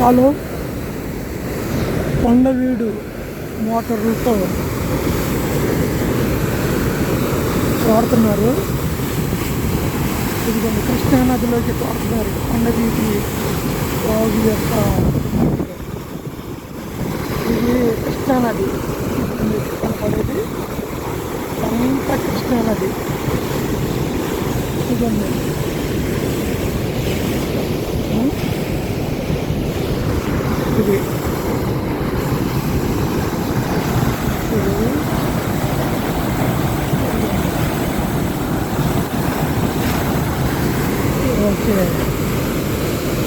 Hello Kondaveedu మోటార్లతో వాడుతున్నారు. ఇదిగోండి కృష్ణానదిలోకి వాడుతున్నారు కొండవీటి వాగు యొక్క ఇది కృష్ణానది కనపడేది అంత కృష్ణానది ఇదిగోండి ఉం? ఇది ఇది ఓకే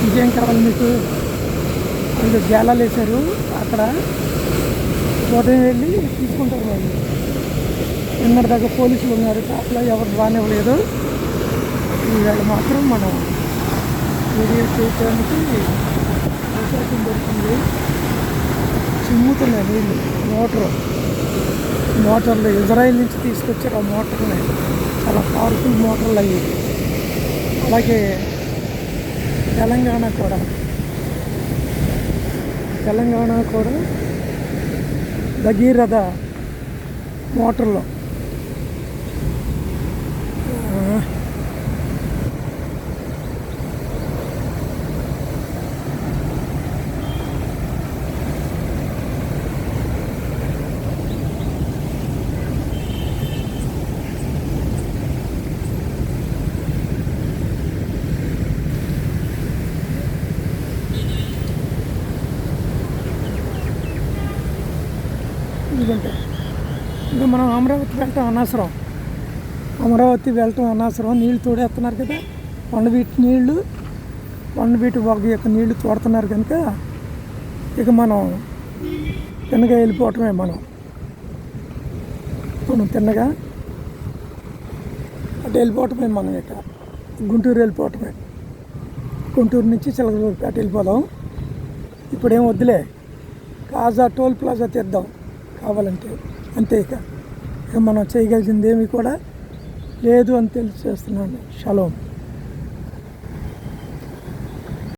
ఇంకేం కావాలి మీకు? ఇది జాలాలు వేశారు అక్కడ ఉదయం వెళ్ళి తీసుకుంటారు వాళ్ళు. నిన్నటి దాకా పోలీసులు ఉన్నారు అట్లా ఎవరు రానివ్వలేదు. ఈవేళ మాత్రం మనం వీడియో చేయడానికి అవకాశం దొరికింది చిమ్ముతున్నాయి నీళ్ళు మోటారు. మోటార్లు ఇజ్రాయిల్ నుంచి తీసుకొచ్చారు ఆ మోటార్ని. చాలా పవర్ఫుల్ మోటార్లు అయ్యాయి అలాగే తెలంగాణ కూడా. తెలంగాణ కూడా భగీరథ మోటార్లు ఆ, ఎందుకంటే ఇంకా మనం అమరావతి వెళ్ళటం అనవసరం అమరావతి వెళ్ళటం అనవసరం నీళ్ళు తోడేస్తున్నారు కదా కొండవీటి నీళ్ళు కొండవీటి వాగు యొక్క నీళ్ళు తోడుతున్నారు కనుక ఇక మనం తిన్నగా వెళ్ళిపోవటమే మనం. మనం తిన్నగా అటు వెళ్ళిపోవటమే మనం ఇక. గుంటూరు వెళ్ళిపోవటమే. గుంటూరు నుంచి చిలకలూరుపేట వెళ్ళిపోదాం. ఇప్పుడేం వద్దులే. కాజా టోల్ ప్లాజా తీద్దాం. కావాలంటే అంతే ఇక. మనం చేయగలిగింది ఏమి కూడా లేదు అని తెలిసి చేస్తున్నాను షలోం.